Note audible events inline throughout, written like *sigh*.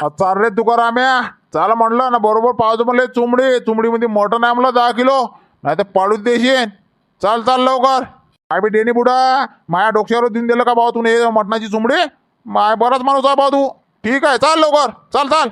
चाल रे तुकाराम्या. चाल म्हणलं ना बरोबर पावतो म्हणले चुमडी. चुमडीमध्ये मटण आहे म्हणलं दहा किलो. नाही तर पाडूच देशील चाल चाल लवकर. काय बी डेनी बुडा. माया डोक्यावर देऊन दिलं का भाऊ तुने मटणाची चुमडी? माय बराच माणूस आहे भाऊ तू. ठीक आहे चाल लवकर. चाल चाल.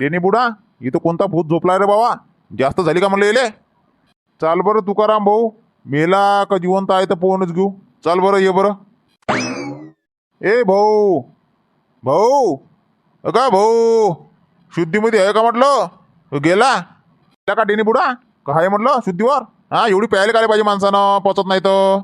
डेनी बुडा. इथं कोणता भूत झोपला रे बाबा? जास्त झाली का म्हणलं येले? चाल बरं तुकाराम भाऊ. मेला का जिवंत आहे तर पोहणच घेऊ. चाल बरं ये बरं. ए भाऊ. भाऊ. का भाऊ? शुद्धीमध्ये आहे का म्हटलं? गेला? गेला का डेनी बुडा? का आहे म्हटलं शुद्धीवर? हा एवढी प्यायला काय पाहिजे माणसानं? पचत नाही तर.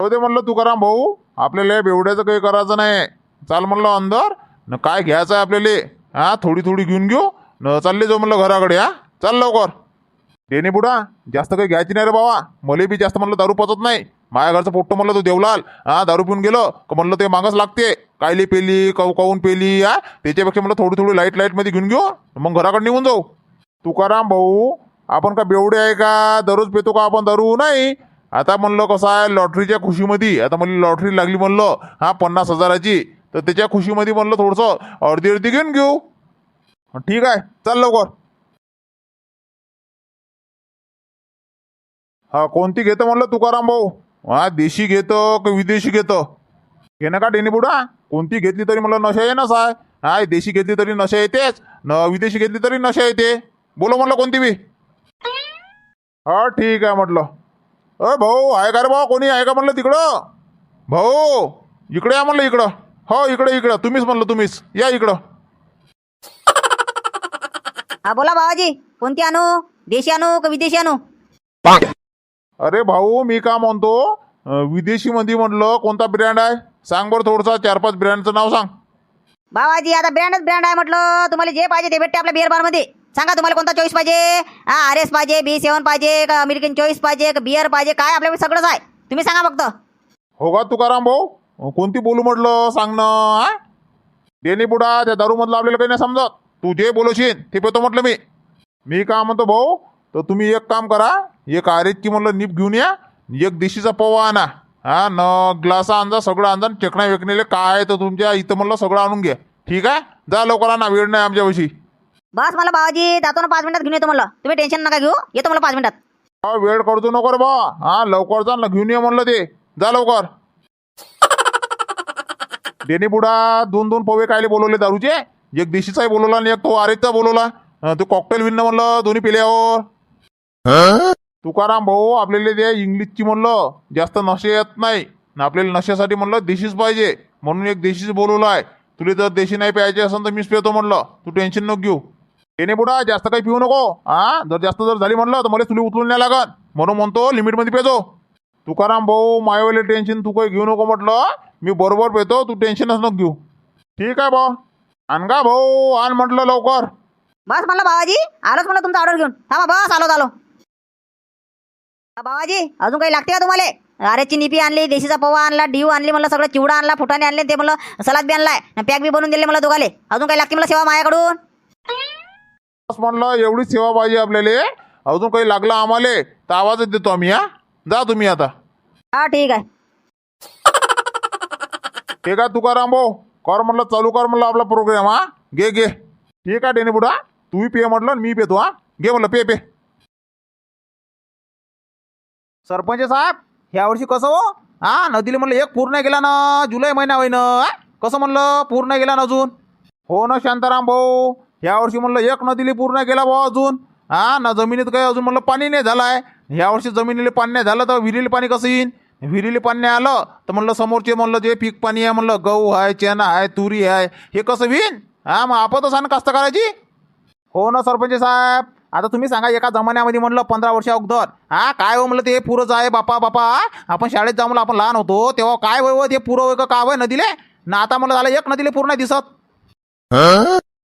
हो दे म्हणलं तुकाराम भाऊ. आपल्याला बेवड्याचं काही करायचं नाही. चाल म्हणलं अंदर. न काय घ्यायचं आहे आपल्याला? हा थोडी थोडी घेऊन घेऊ. न चालले जाऊ म्हणलं घराकडे हा. चाल लवकर. डेने बुडा जास्त काही घ्यायची नाही रे बाबा. मले बी जास्त म्हणलं दारू पचत नाही. माझ्या घरचं पोट्ट म्हणलं तो देवलाल. हा दारू पिऊन गेलो. का म्हणलं ते मागच लागते. कायली पेली कौ काऊन पेली हा. त्याच्यापेक्षा म्हणलं थोडी थोडी लाइट लाईटमध्ये घेऊन घेऊ. मग घराकडे निघून जाऊ. तुकाराम भाऊ आपण का बेवडे आहे का? दररोज पेतो का आपण दारू? नाही. आता म्हणलं कसं आहे लॉटरीच्या खुशीमध्ये आता म्हणलं लॉटरी लागली म्हणलं. हा पन्नास हजाराची. तर त्याच्या खुशीमध्ये म्हणलं थोडंसं अर्धी अर्धी घेऊन घेऊ. ठीक आहे चल लवकर. हा कोणती घेतं म्हणलं तुकाराम भाऊ? हा देशी घेतं का विदेशी घेतं? घे ना का डेनी बुडा कोणती घेतली तरी मला नशा येणंच आहे. हाय देशी घेतली तरी नशा येतेच. न विदेशी घेतली तरी नशा येते. बोलो म्हणलं कोणती बी? हा ठीक आहे म्हटलं. अ भाऊ आहे का रे भाऊ? कोणी आहे का म्हणलं तिकडं? भाऊ इकडे या म्हणलं इकडं. हो इकडे इकडं. तुम्हीच म्हणलं तुम्हीच. या इकडं. हा बोला बाबाजी कोणती आणू? देशी आणू का विदेशी आणू? अरे भाऊ मी का म्हणतो? अं, विदेशी मध्ये म्हणलं कोणता ब्रँड आहे? सांग बरं थोडसा चार पाच ब्रँडचं नाव सांग. बाबाजी आता ब्रँडच ब्रँड आहे म्हटलं. तुम्हाला जे पाहिजे ते भेटते आपल्या बिअर बारमध्ये. सांगा तुम्हाला कोणता चॉईस पाहिजे? हा आर एस पाहिजे बी सेवन पाहिजे का अमेरिकन चॉईस पाहिजे का बिअर पाहिजे काय आपल्याकडे सगळंच आहे. तुम्ही सांगा फक्त. हो का तुकाराम भाऊ? कोणती बोलू म्हटलं? सांग ना हा? डेनी बुडा त्या दारूमधलं आपल्याला काही नाही समजत. तू जे बोलवशील ते पेतो म्हटलं मी. मी का म्हणतो भाऊ तर तुम्ही एक काम करा एक आरेजची म्हणलं नीप घेऊन या एक देशीचा पवा आणा. हा न ग्लासा आणजा सगळं आणजा चकणा वेकणेले काय आहे तर तुमच्या इथं म्हणलं सगळं आणून घ्या. ठीक आहे? जा लवकर आणा वेळ नाही आमच्यापाशी बस मला बाबाजी जातो ना पाच मिनिटात घेऊन येतो म्हणलं. तुम्ही टेन्शन नका घेऊ येतो मला पाच मिनिटात. हा वेळ करतो नको रे बा. हा लवकर जा ना घेऊन ये म्हणलं ते. जा लवकर. डेनी बुडा दोन दोन पवे कायले बोलवले दारूचे? एक देशीचाही बोलवला आणि एक तो आरेचा बोलवला. अं, तो कॉकटेल विनणं म्हणलं दोन्ही पिल्यावर. तुकाराम भाऊ आपल्याला ते इंग्लिशची म्हणलं जास्त नशे येत नाही. न आपल्याला नशेसाठी म्हणलं देशीच पाहिजे. म्हणून एक देशीच बोलवलं आहे तुला जर देशी नाही प्यायचे असेल तर मीच पिवतो म्हणलं. तू टेन्शन नको घेऊ. येणे बुडा जास्त काही पिऊ नको. हा जर जास्त जर झाली म्हणलं तर मला तुला उचलून नाही लागत म्हणून म्हणतो लिमिटमध्ये पेतो तुकाराम भाऊ मायवाले टेन्शन तू काही घेऊ नको म्हटलं. मी बरोबर पेतो तू टेन्शनच नको घेऊ. ठीक आहे भाऊ. आण का भाऊ? आण म्हटलं लवकर. बस म्हणलं बाबाजी आलोच म्हणलं तुमचा ऑर्डर घेऊन. थांबा बस आलो आलो. हा, बाबाजी अजून काही लागते का तुम्हाला? अरेची निपी आणली देशीचा पवा आणला डिव आणली म्हणलं सगळं चिवडा आणला फुटाने आणले ते म्हणलं सलाद बी आणलाय. पॅक बी बनवून दिले मला दोघाले. अजून काही लागते मला सेवा माझ्याकडून? बस म्हणलं एवढी सेवा पाहिजे आपल्याला. अजून काही लागलं आम्हाला तर आवाजच देतो आम्ही हा. जा तुम्ही आता. हा ठीक आहे. ठीक का तुकाराम भाऊ? कर म्हणलं चालू कर म्हणलं आपला प्रोग्राम हा? घे घे. ठीक आहे डेने बुडा? तूही पे म्हटलं आणि मी पेतो हा? घे म्हणलं पे पे. सरपंच साहेब ह्या वर्षी कसं हो? हा नदीला म्हणलं एक पूर्ण गेला ना जुलै महिना होईन कसं म्हणलं? पूर्ण गेला ना अजून? हो ना शांताराम भाऊ. ह्या वर्षी म्हणलं एक नदीला पूर्ण गेला भाऊ अजून. हा ना जमिनीत काही अजून म्हणलं पाणी नाही झालं आहे ह्या वर्षी जमिनीला पाणी नाही झालं तर विहिरीला पाणी कसं येईन? विहिरीला पाणी नाही आलं तर म्हणलं समोरचे म्हणलं जे पीक पाणी आहे म्हणलं गहू आहे चणा आहे तुरी आहे हे कसं विन हा मग आपतच आहे कास्त करायची. हो ना सरपंच साहेब? आता तुम्ही सांगा एका जमान्यामध्ये म्हणलं पंधरा वर्षा अगोदर हा काय हो म्हणलं ते? पुरंच आहे बापा बापा आपण शाळेत जाऊ म्हणलं आपण लहान होतो तेव्हा काय वय ते पुरं वय का वय नदीले? ना आता म्हणलं झालं एक नदीले पूर्ण दिसत.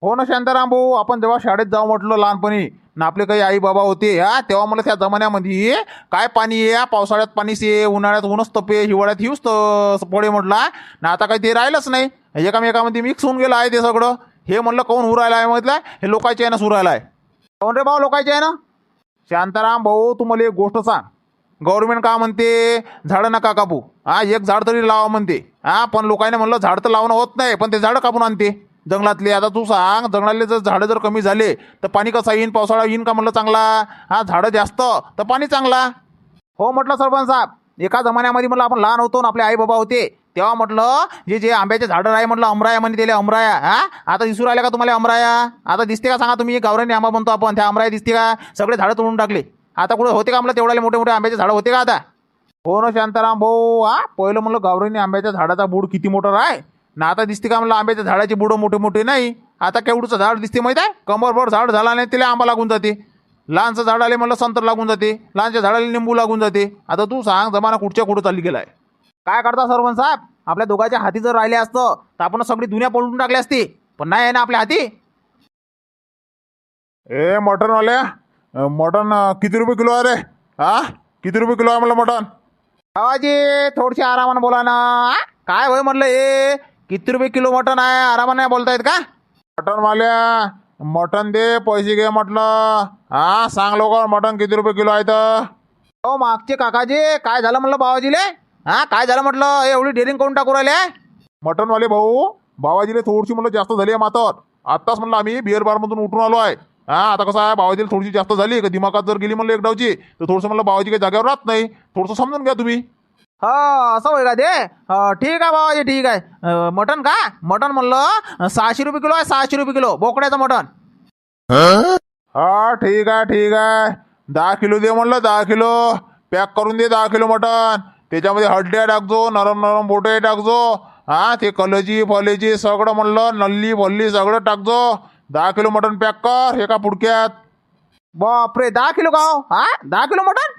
हो ना शांताराम भाऊ आपण जेव्हा शाळेत जाऊ म्हटलं लहानपणी ना आपले काही आई बाबा होते हा तेव्हा मला त्या जमान्यामध्ये काय पाणी आहे पावसाळ्यात पाणीच ये उन्हाळ्यात ऊनच तपे हिवाळ्यात हिवच त- पडे म्हटला ना आता काही ते राहिलंच नाही. एकामेकामध्ये मिक्स होऊन गेलं आहे ते सगळं. हे म्हणलं कोण उरायला आहे म्हटलं? हे लोकायचे आहे ना सुरायला आहे. कोण रे भाऊ लोकायचे आहे ना? शांताराम भाऊ तू मला एक गोष्ट सांग. गव्हर्नमेंट का म्हणते झाडं नका कापू? हा एक झाड तरी लावा म्हणते. हा पण लोकांनी म्हणलं झाड तर लावणं होत नाही पण ते झाडं कापून आणते. जंगलातले आता तू सांग जंगलातले जर झाडं जर कमी झाले तर पाणी कसं येईन? पावसाळा येईन का म्हटलं चांगला? हा झाडं जास्त तर पाणी चांगला. हो म्हटलं सरपंच साहेब एका जमान्यामध्ये म्हटलं आपण लहान होतो ना आपले आई बाबा होते. तेव्हा म्हटलं जे जे आंब्याचे झाडं आहे म्हटलं अमराया म्हणे त्याला अमराया हा? आता दिसू राहिल्या का तुम्हाला अमराया? आता दिसते का? सांगा तुम्ही गावरानी आंबा म्हणतो आपण त्या अमराया दिसते का? सगळे झाडं तोडून टाकले. आता कुठे होते का म्हटलं तेवढ्याले मोठे मोठे आंब्याचे झाडं होते का आता? हो ना शांताराम भाऊ हा? पहिलं म्हणलं गावरानी आंब्याच्या झाडाचा बूड किती मोठा आहे ना आता दिसते का म्हणलं आंब्याच्या झाडाची बुडं मोठे मोठे नाही? आता केवढूचं झाड दिसते माहिती आहे? कमरभर झाड झाला नाही तिला आंबा लागून जाते. लहानचं झाड आले म्हणलं संतर लागून जाते. लहानच्या झाडाला निंबू लागून जाते. आता तू सांग जमाना कुठच्या कुठं चालली गेलाय? काय करता सरपंच साहेब? आपल्या दोघांच्या हाती जर राहिले असतं तर आपण सगळी दुनिया पलटून टाकली असती. पण नाही आहे ना आपल्या हाती? ए मटनवाल्या मटन किती रुपये किलो आहे रे? हा किती रुपये किलो आहे म्हणलं मटन आवाजी थोडशी आरामानं बोला ना? काय होय म्हणलं हे? किती रुपये किलो मटन आहे? आरामानं नाही बोलतायत का? मटनवाल्या मटन दे पैसे घे म्हटलं. हा सांग लवकर मटन किती रुपये किलो आहे तर? हो मागचे काकाजी काय झालं म्हणलं बाबाजीले हा काय झालं म्हटलं? हे एवढी डेअरिंग करून टाकू राहिले? मटनवाले भाऊ बाबाजीले थोडीशी म्हणलं जास्त झाली आहे मातर. आत्ताच म्हणलं आम्ही बिअर बारमधून उठून आलो आहे. हा आता कसं आहे बाबाजीला थोडीशी जास्त झाली का दिमागात जर गेली म्हणलं एक डावची तर थोडंसं म्हणलं बाबाजी काही जागेवर राहत नाही. थोडंसं समजून घ्या तुम्ही. हो असं होय का ते? हो, ठीक आहे बाबाजी ठीक आहे. अं, मटन का? मटन म्हणलं सहाशे रुपये किलो आहे सहाशे रुपये किलो. बोकड्याचं मटन हा? ठीक आहे ठीक आहे. दहा किलो दे म्हणलं दहा किलो. पॅक करून दे दहा किलो मटन त्याच्यामध्ये हड्ड्या टाकजो नरम नरम बोटे टाकजो. हा ते कलजी फलेजी सगळं म्हणलं नल्ली फल्ली सगळं टाकजो. दहा किलो मटन पॅक कर एका पुडक्यात. बापरे दहा किलो का हो? हा? दहा किलो मटन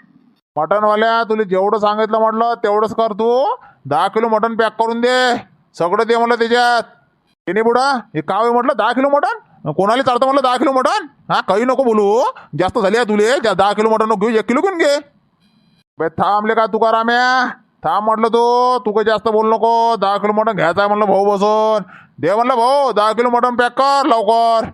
मटनवाल्या तुला जेवढं सांगितलं म्हटलं तेवढंच कर तू. दहा किलो मटन पॅक करून दे. सगळं दे म्हटलं त्याच्यात. तिने बुडा हे काय होय म्हटलं दहा किलो मटन? कोणाला चालतं म्हटलं दहा किलो मटन? हा काही नको बोलू. जास्त झाली आहे तुले जा- दहा किलो मटन नको घेऊ एक किलो घेऊन घे. बे थांबले का तुकाराम्या? थांब म्हटलं तू तू काही जास्त बोल नको. दहा किलो मटन घ्यायचं आहे म्हणलं भाऊ बसून. दे म्हणलं भाऊ दहा किलो मटन पॅक कर लवकर.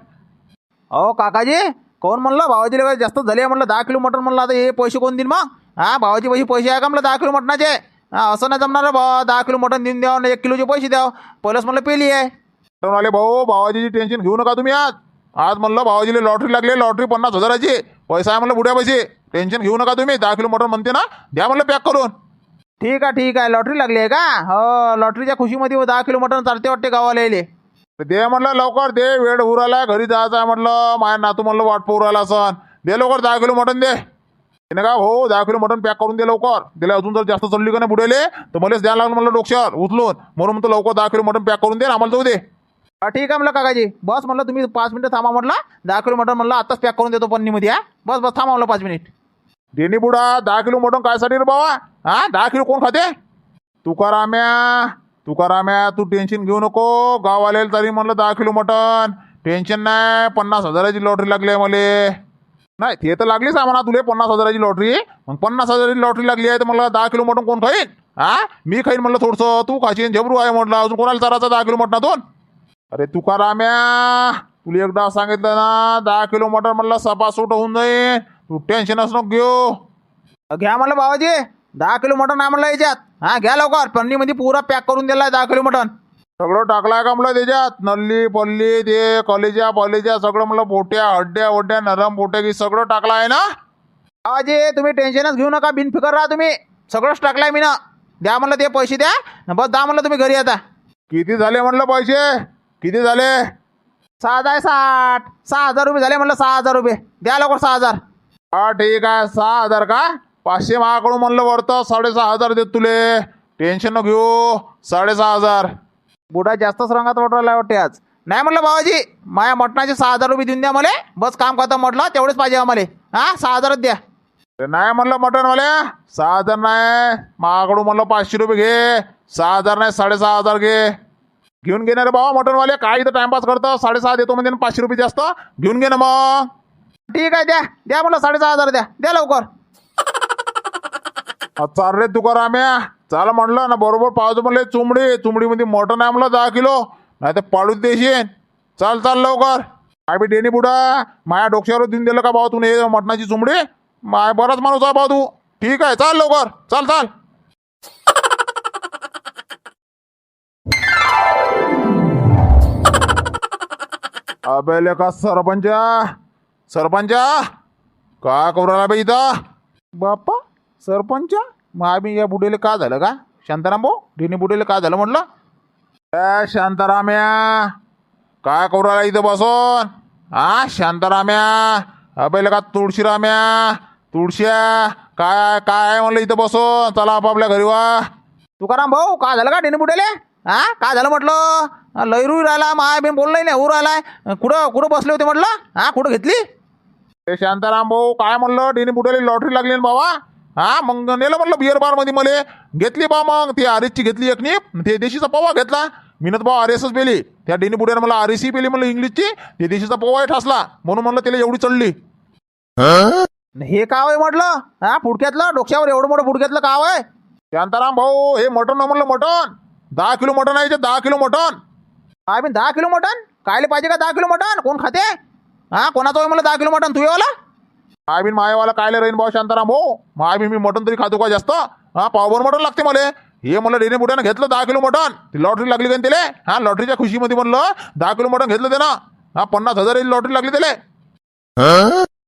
अहो काकाजी कोण म्हणलं? भावाजीला काय जास्त झाले म्हटलं दहा किलो मटन म्हणलं आता हे पैसे कोण देईन मग? हा भावाची पैसे पैसे आहे का म्हणलं? दहा किलो मटणाचे. हा असं नाही जमणार रे भावा. दहा किलो मटन देऊन द्यावं एक किलोचे पैसे द्यावं. पहिलंच म्हणलं पेली आहे. मटनवाले भाऊ भावाजीची टेन्शन घेऊ नका तुम्ही आज. आज म्हणलं भावाजीला लॉटरी लागली लॉटरी पन्नास हजाराची. पैसा आहे म्हणलं बुड्या पैसे. टेन्शन घेऊ नका तुम्ही. दहा किलो मटन म्हणते ना द्या म्हणलं पॅक करून. ठीक आहे ठीक आहे. लॉटरी लागली आहे का? हो लॉटरीच्या खुशीमध्ये दहा किलो मटन चालते वाटते गावाला तर दे म्हणलं लवकर दे. वेळ उराला घरी जायचं आहे म्हटलं माझ्या नातू म्हणलं वाट राहिला असन. दे लवकर दहा किलो मटन दे. त्याने का हो दहा किलो मटन पॅक करून दे लवकर. त्याला अजून जर जास्त चढली का नाही बुडेले तर मलाच द्यायला लागलं म्हणलं डोक्यावर उचलून. म्हणून म्हणतो लवकर दहा किलो मटन पॅक करून दे आम्हाला जाऊ दे. हा ठीक आहे म्हणलं काकाजी. बस म्हणलं तुम्ही पाच मिनिटं थांबा म्हटलं. दहा किलो मटन म्हणलं आताच पॅक करून देतो पन्नीमध्ये हा. बस बस थांबा म्हणलं पाच मिनिट. देणी बुडा दहा किलो मटन कायसाठी रे बाबा? हा दहा किलो कोण खाते? तुकाराम्या तुकाराम्या तू टेन्शन घेऊ नको. गावाले तरी म्हणलं दहा किलो मटन टेन्शन नाही पन्नास हजाराची लॉटरी लागली आहे मले. नाही ते तर लागलीच आहे म्हणा तुले पन्नास हजाराची लॉटरी. मग पन्नास हजाराची लॉटरी लागली आहे तर मला दहा किलो मटण कोण खाईन? हा? मी खाईन म्हणलं थोडंसं. तू खाशीन झबरू आहे म्हटलं. अजून कोणाला चारायचं दहा किलो मटणातून? अरे तुकाराम्या तुला एकदा सांगितलं ना दहा किलो मटण म्हणलं सपासूट होऊन जाईन. तू टेन्शनच नको घेऊ. घ्या म्हणलं बाबाजी दहा किलो मटण आहे म्हणलं याच्यात. हा घ्या लवकर. पन्नीमध्ये पुरा पॅक करून दिलाय दहा किलो मटण. सगळं टाकलाय का म्हणलं त्याच्यात? नल्ली पल्ली ते कॉलेजा पॉलेजा सगळं म्हणलं बोट्या हड्ड्या वड्ड्या नरम बोट्या की सगळं टाकलं आहे ना? बाबाजी तुम्ही टेन्शनच घेऊ नका बिनफिकर राहा तुम्ही. सगळंच टाकलाय मी ना द्या म्हणलं ते पैसे द्या. बस द्या म्हणलं तुम्ही घरी आता. किती झाले म्हणलं पैसे? किती झाले? सहा हजार साठ. सहा हजार रुपये झाले म्हणलं सहा हजार रुपये. द्या लवकर सहा हजार. हा ठीक आहे. सहा हजार का? पाचशे माझ्याकडून म्हणलं वरतं साडेसहा हजार देत तुले. टेन्शन न घेऊ. साडेसहा हजार. बुडा जास्तच रंगात वाटवला वाटते आज. नाही म्हणलं बाबाजी माझ्या मटणाचे सहा हजार रुपये देऊन द्या मला. बस काम करता म्हटलं तेवढेच पाहिजे आम्हाला हा सहा हजारच द्या. नाही म्हणलं मटनवाल्या सहा हजार नाही. माझ्याकडून म्हणलं पाचशे रुपये घे. सहा हजार नाही साडेसहा हजार घे. घेऊन घे ना रे बाबा मटनवाले काय इथं टाइमपास करतं? साडेसहा देतो म्हणजे पाचशे रुपये जास्त. घेऊन घे ना मग. ठीक आहे द्या. द्या म्हणलं साडेसहा हजार द्या. द्या लवकर. आ, चाल रे तुकाराम्या चाल म्हणलं ना बरोबर पावतो म्हणले चुमडी चुमडीमध्ये मटण आहे म्हणलं दहा किलो. नाही तर पाडूच देशील. चाल चाल लवकर. काय बी डेनी बुडा माया डोक्यावर देऊन दिलं का भाऊ तू हे मटणाची चुमडी? माय बराच माणूस आहे भाऊ तू. ठीक आहे चाल लवकर. चाल चाल. *laughs* अबे का सरपंच सरपंच. का करू राहिला बाई इथं? बाप्पा सरपंच? मग आम्ही या बुडेले का झालं का? शांताराम भाऊ डेनी बुडेले का झालं म्हटलं? ए शांताराम्या काय करू राहिला इथं बसून? हा शांताराम्या अबे का तुळशीराम्या तुळश्या काय काय म्हणलं इथं बसून? चला आपापल्या घरी वा. तुकाराम भाऊ का झालं का डिनी बुडेले? हा काय झालं म्हटलं? हा, लयरू राहिला माय बी बोललाय नाही होऊ राहिलाय. कुठं कुठं बसले होते म्हटलं? हा कुठं घेतली? ते शांताराम भाऊ काय म्हणलं? डेनी बुडेले लॉटरी लागली ना बाबा हा मग नेलं म्हणलं बिअर बारमध्ये मले. घेतली बा मग. ती आरेसची घेतली एक नीप. ते देशीचा पवा घेतला. मिनत भाऊ आरेसच पेली. त्या डेनी बुड्यानं मला आरेसी पेली म्हणलं इंग्लिशची. ते देशीचा पवाही ठासला. म्हणून म्हणलं त्याला एवढी चढली. हे काय होय म्हटलं? हा फुडक्यातलं? डोक्यावर एवढं मोठं फुडक्यातलं काय होय? शांताराम भाऊ हे मटण ना म्हणलं मटण दहा किलो मटण आहे इथे, दहा किलो मटण काय बी दहा किलो मटन? कायले पाहिजे का दहा किलो मटन? कोण खाते? हा कोणाचं मला दहा किलो मटन? तू काय बिन मायावाला कायले राहीन भाऊ शांताराम? हो, भाऊ माय बी मी मटन तरी खातो का जास्त? हा पावभर मटन लागते मला. हे म्हणलं डेने बुट्यानं घेतलं दहा किलो मटन ती लॉटरी लागली का त्याला? हा लॉटरीच्या खुशीमध्ये म्हणलं दहा किलो मटन घेतलं त्यानं. हा पन्नास हजाराची लॉटरी लागली त्याला.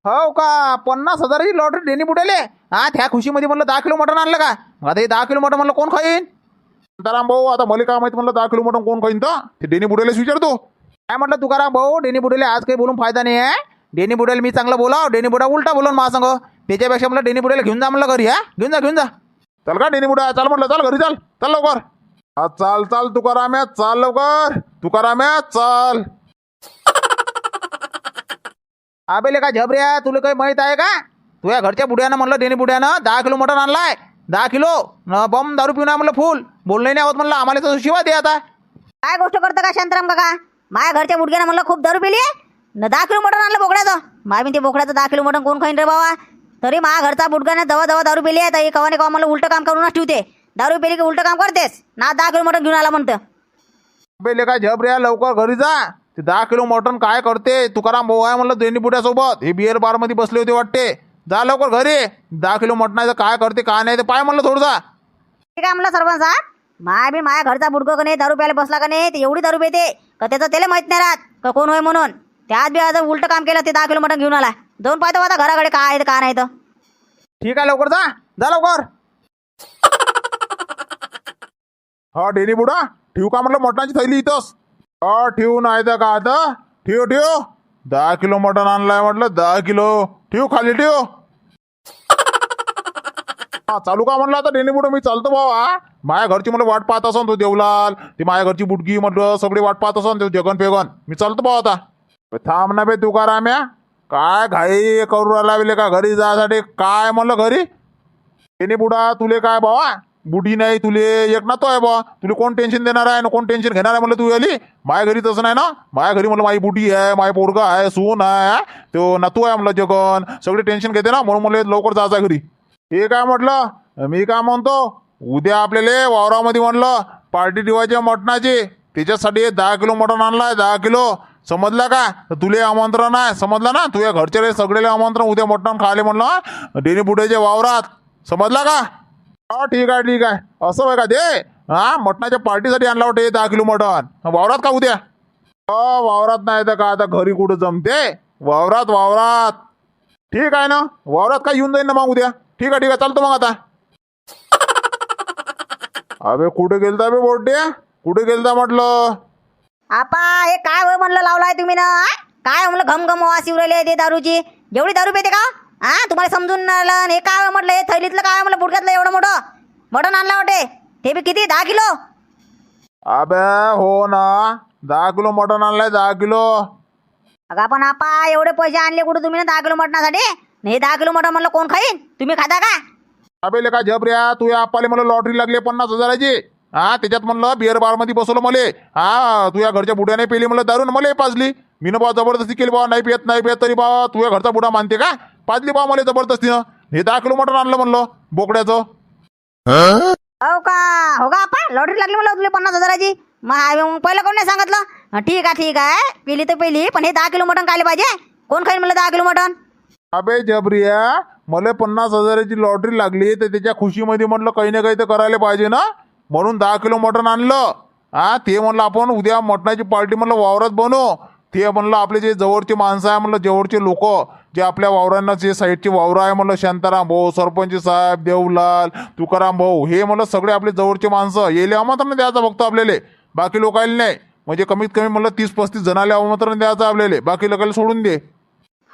हो का? पन्नास हजाराची लॉटरी डेनी बुडेले हा त्या खुशीमध्ये म्हणलं दहा किलो मटन आणलं का? आता हे दहा किलो मटन म्हणलं कोण खाईन? शांताराम भाऊ आता मला काय माहिती म्हणलं दहा किलो मटण कोण खाईन तर? ते डेनी बुड्यालाच विचारतो. काय म्हटलं तुकाराम भाऊ डेनी बुडेले आज काही बोलून फायदा नाही आहे? डेनी बुडेल मी चांगलं बोलाव? डेनी बुडा उलटा बोलून मला सांग. त्याच्यापेक्षा मला डेनी बुडेला घेऊन जा म्हणलं घरी हा? घेऊन जा घेऊन जा. चल का डेनी बुडा? चाल म्हटलं चाल घरी चाल. चाल लवकर. हा चाल चाल तुकाराम्या चाल लवकर. तुकाराम्या चाल. *laughs* आबेले का झबऱ्या तुला काही माहीत आहे का? तुझ्या घरच्या बुड्यानं म्हणलं डेनी बुड्यानं दहा किलो मटण आणलाय. दहा किलो. न बम दारू पिऊन म्हणलं फुल. बोललं नाही होत म्हणलं आम्हाला तर शिवा दे आता. काय गोष्ट करतं का शांताराम काका? माझ्या घरच्या बुडक्यानं म्हणलं खूप दारू पिली? न दहा किलो मटण आणलं बोकड्याचं. माय मी ते बोकड्याचं दहा किलो मटण कोण खाईन रे बाबा? तरी माझ्या घरचा बुडक्याने दवा दवा दारू पिली आहे तर हे कवाने कवा मला उलटं काम करूनच ठेवते. दारू पिली की उलटं काम करतेस? ना दहा किलो मटण घेऊन आला म्हणतं. बेले काय झबऱ्या लवकर घरी जा. ते दहा किलो मटण काय करते? तुकाराम भाऊ आहे म्हणलं दोन्ही बुड्यासोबत हे बिअर बारमध्ये बसले होते वाटते. जा लवकर घरी. दहा किलो मटणाचं काय करते काय नाही ते पाय म्हणलं थोडं ठीक आहे म्हणलं सरपंच साहेब माय बी माझ्या घरचा बुडकं का नाही दारू प्यायला बसला का नाही ते एवढी दारू पिते. का त्याचं त्याला माहीत नाही राहत का कोण होय म्हणून. त्यात बी आज उलटं काम केलं ते दहा किलो मटण घेऊन आला दोन पाहतो आता घराकडे काय आहे काय नाही तर. ठीक आहे लवकर जा. जा लवकर. *laughs* हा डेनी बुडा ठेवू का म्हटलं मटणाची थैली इथंच? हा ठेवू नाही तर का आता ठेव ठेव. दहा किलो मटण आणलाय म्हटलं दहा किलो. ठेव खाली ठेव. *laughs* हा चालू का म्हणलं आता डेनी बुडा मी चालतो भावा माझ्या घरची मला वाट पाहत असन तो देवलाल ती माझ्या घरची बुडगी म्हटलं सगळी वाट पाहत असन तो जगन फेगन मी चालतो भाऊ आता. थांब ना बे तुकाराम्या. काय घाई करू राहिला का घरी जायसाठी? काय म्हणलं घरी? तेने बुडा तुले काय बाबा बुडी नाही तुले एक ना तो आहे बा तुला कोण टेन्शन देणार आहे ना कोण टेन्शन घेणार आहे म्हणलं तू आली माझ्या घरी तसं नाही ना? माझ्या घरी म्हणलं माझी बुडी आहे माझी पोरगा आहे सून आहे तो नातू आहे म्हणलं जगन. सगळे टेन्शन घेते ना? म्हणून मला लवकर जायचं घरी. हे काय म्हटलं? मी काय म्हणतो? उद्या आपल्याला वावरामध्ये म्हणलं पार्टी ठेवायची आहे मटणाची. त्याच्यासाठी दहा किलो मटण आणलाय दहा किलो. समजला का? तर तुले आमंत्रण आहे समजलं ना? तुझ्या घरचे सगळेले आमंत्रण उद्या मटण खाले म्हणलं डेनी बुड्याच्या वावरात. समजला का? हा ठीक आहे ठीक आहे. असं आहे का ते हा मटणाच्या पार्टीसाठी आणला वाटते दहा किलो मटण. वावरात का उद्या? हो वावरात नाही तर का आता घरी कुठं जमते? वावरात वावरात. ठीक आहे ना? वावरात काय येऊन जाईन ना मग उद्या? ठीक आहे ठीक आहे. चालतो मग आता. अबे कुठे गेलता बे बोर्डे कुठे गेलता म्हटलं? आपा हे काय होय म्हणलं लावलाय तुम्ही ना? काय म्हणलं घम घम वास राहिले ते दारूची? जेवढी दारू पिते का हा? तुम्हाला समजून आलं. हे काय म्हटलं? हे थैलीतलं काय म्हणलं बुडक्यातलं एवढं मोठं? मटण आणलं वाटे. ते बी किती? दहा किलो? अबे हो ना. दहा किलो मटण आणलाय दहा किलो. अगं आपण आपा एवढे पैसे आणले कुठे तुम्ही ना दहा किलो मटणासाठी? हे दहा किलो मटण म्हणलं कोण खाईन? तुम्ही खाता का? अबे लेका जबऱ्या तू या आप्पाले मला लॉटरी लागली पन्नास हजाराची. हा त्याच्यात म्हणलं बिअर बारमध्ये बसवलं मले. हा तुझ्या घरच्या बुड्याने पेली म्हणलं दारून मला पाजली. मी ना बा जबरदस्ती केली बा नाही पियत नाही पियत तरी बा तुझ्या घरचा बुडा मानते का? पाजली बा मला जबरदस्तीनं. हे दहा किलो मटण आणलं म्हणलं बोकड्याचं. हो का? हो का आपा लॉटरी लागली म्हणलं तुला पन्नास हजाराची. मग मग पहिलं कोण नाही सांगितलं? ठीक आहे ठीक आहे. पेली तर पेली पण हे दहा किलो मटण खायला पाहिजे. कोण खाईन म्हणलं दहा किलो मटण? अबे जबरिया मला पन्नास हजाराची लॉटरी लागली तर त्याच्या खुशीमध्ये म्हटलं काही ना काही तर करायला पाहिजे ना? म्हणून दहा किलो मटण आणलं. हा ते म्हणलं आपण उद्या मटणाची पार्टी म्हणलं वावरात बनू. ते म्हणलं आपले जे जवळचे माणसं आहे म्हणलं जवळचे लोक जे आपल्या वावरांना जे साईडचे वावरं आहे म्हणलं शांताराम भाऊ सरपंच साहेब देवलाल तुकाराम भाऊ हे म्हणलं सगळे आपले जवळचे माणसं. येले आमंत्रण द्यायचं फक्त आपल्याला. बाकी लोकायला नाही. म्हणजे कमीत कमी म्हणलं तीस पस्तीस जणाले आमंत्रण द्यायचं आपल्याला. बाकी लोकांना सोडून दे.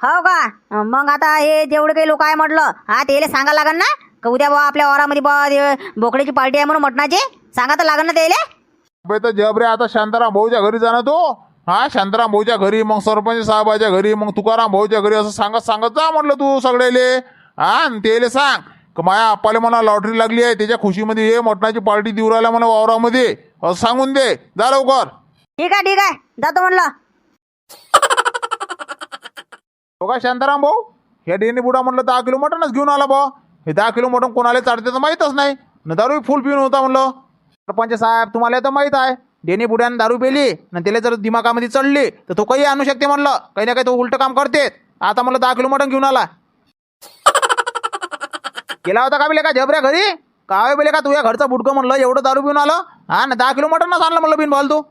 हो का? मग आता हे जेवढे काही लोक आहे म्हटलं हा त्याला सांगा लागेल ना? का उद्या बा आपल्या वावरामध्ये बा ते बोकड्याची पार्टी आहे म्हणून मटणाची? सांगा तर लागन ना त्याला. अबे तर जब रे आता शांताराम भाऊच्या घरी जाणार तो. हा शांताराम भाऊच्या घरी मग सरपंच साहेबाच्या घरी मग तुकाराम भाऊच्या घरी असं सांगत सांगत जा म्हटलं तू सगळेले हा आणि तेले सांग का माया आप्पाले मला लॉटरी लागली आहे त्याच्या खुशीमध्ये ये मटणाची पार्टी देऊ राहिला मला वावरामध्ये. असं सांगून दे जा लवकर. ठीक आहे ठीक आहे जातो म्हणलं. हो का शांताराम भाऊ? ह्या डेनी बुडा म्हटलं दहा किलो मटणच घेऊन आला बा हे दहा किलो मटण कोणाला चालते तर माहीतच नाही. न दारू फुल पिऊन होता म्हणलं. सरपंच साहेब तुम्हाला तर माहीत आहे. डेनी बुड्यानं दारू पेली न त्याला जर दिमागामध्ये चढली तर तो काही आणू शकते म्हणलं. काही ना काही तो उलटं काम करते आता म्हणलं दहा किलो मटण घेऊन आला. *laughs* गेला होता का बिले का जबऱ्या घरी? काय बिले का तुझ्या घरचं बुडकं म्हणलं एवढं दारू पिऊन आलं? हा ना दहा किलो मटणच आणलं म्हणलं बिन तू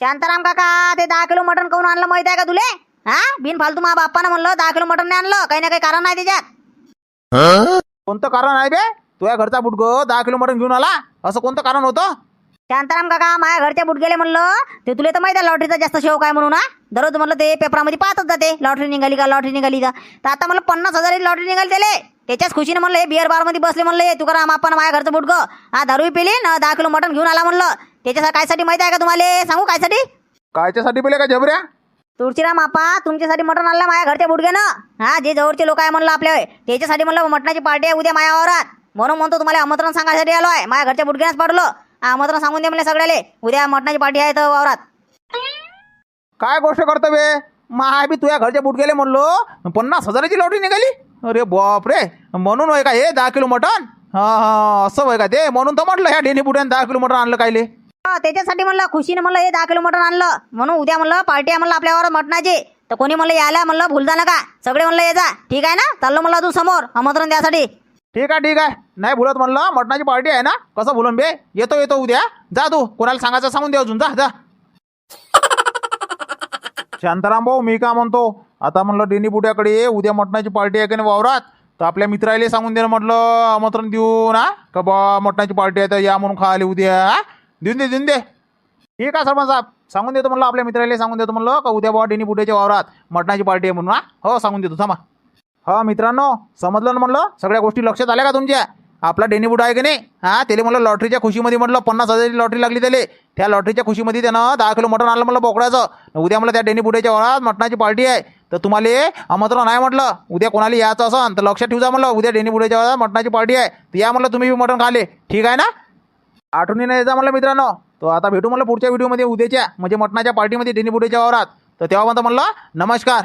शांताराम काका ते दहा किलो मटण काऊन आणलं माहीत आहे का तुले? हा? बिन फालतू मा बाप्पानं म्हणलं दहा किलो मटण नाही आणलं. काही ना काही कारण आहे त्याच्यात. कोणतं कारण आहे बे? तुझ्या घरचा बुडकं दहा किलो मटण घेऊन आला. असं कोणतं कारण होतं? शांताराम काका माझ्या घरच्या बुट गेले म्हणलं. ते तुला तर माहिती आहे लॉटरीचा जास्त शौक आहे म्हणून हा. दररोज म्हणलं ते पेपरामध्ये पाहतच जाते लॉटरी निघाली का लॉटरी निघाली का तर आता मला पन्नास हजाराची लॉटरी निघाली त्याले. त्याच्याच खुशीने म्हणलं हे बिअर बारमध्ये बसले म्हणलं हे तुकाराम आपण माझ्या घरचं बुटगं हा दारू पेली ना दहा किलो मटण घेऊन आला म्हणलं. त्याच्यासाठी कायसाठी माहिती आहे का तुम्हाला? सांगू कायसाठी कायच्यासाठी पेले का जबऱ्या तुळशीराम आपा तुमच्यासाठी मटण आणलं माझ्या घरच्या बुडग्यानं. हा जे जवळचे लोक आहे म्हणलं आपल्या त्याच्यासाठी म्हणलं मटणाची पार्टी आहे उद्या माझ्या वावरात. म्हणून म्हणतो तुम्हाला आमंत्रण सांगायसाठी आलो आहे माझ्या घरच्या बुडग्यानंच पडलं. आमंत्रण सांगून दे म्हणले सगळ्याले. उद्या मटणाची पार्टी आहे तर वावरात. काय गोष्ट करतो बे? माय बी तुझ्या घरच्या बुट गेले म्हणलो. पन्नास हजाराची लॉटरी निघाली. अरे बाप रे म्हणून होय का हे? दहा किलो मटण? हा हा असं होय का ते? म्हणून तर म्हटलं ह्या डेनी बुड्यानं दहा किलो मटण आणलं कायले. त्याच्यासाठी म्हणलं खुशीने म्हणलं हे दहा किलो मटण आणलं. म्हणून उद्या म्हणलं पार्टी आहे म्हणलं आपल्यावर मटणाची. तर कोणी म्हणलं यायला म्हणलं भूल नका. सगळे म्हणलं ये जा. ठीक आहे ना? चाललो म्हणलं तू समोर आमंत्रण द्यासाठी. ठीक आहे ठीक आहे. नाही भुलत म्हणलं मटणाची पार्टी आहे ना? कसं भुलून बे? येतो येतो उद्या. जा तू कोणाला सांगायचं सांगून दे अजून. जा जा. शांताराम भाऊ मी का म्हणतो? आता म्हणलं डेनी बुट्याकडे उद्या मटणाची पार्टी आहे की नाही वावरात? तर आपल्या मित्राला सांगून दे म्हटलं आमंत्रण देऊ ना का बा मटणाची पार्टी आहे तर या म्हणून खायला उद्या देऊन दे देऊन दे ठीक आहे सरपंच साहेब. सांगून देतो म्हणलं आपल्या मित्राला सांगून देतो म्हणलं का उद्या बाबा डेनी बुड्याच्या वावरात मटणाची पार्टी आहे म्हणून हा? हो सांगून देतो थांबा. हा मित्रांनो समजलं ना म्हणलं? सगळ्या गोष्टी लक्षात आल्या का तुमच्या? आपला डेनी बुडा आहे की नाही? हा त्याला म्हणलं लॉटरीच्या खुशीमध्ये म्हटलं पन्नास हजाराची लॉटरी लागली त्याला. त्या लॉटरीच्या खुशीमध्ये त्यानं दहा किलो मटण आणलं म्हणलं बोकडायचं. उद्या मला त्या डेनी बुड्याच्या वावरात मटणाची पार्टी आहे. तर तुम्हाला आमंत्रण नाही म्हटलं. उद्या कोणाला यायचं असन तर लक्षात ठेवजा म्हटलं उद्या डेनी बुड्याच्या मटणाची पार्टी आहे. तर या म्हणलं तुम्ही बी मटण खाले. ठीक आहे ना? आठवणी नाही जा म्हणलं मित्रांनो. तो आता भेटू म्हणलं पुढच्या व्हिडिओमध्ये उद्याच्या म्हणजे मटणाच्या पार्टीमध्ये डेनी बुडेच्या वावरात. तर तेव्हा म्हणतं म्हणलं नमस्कार.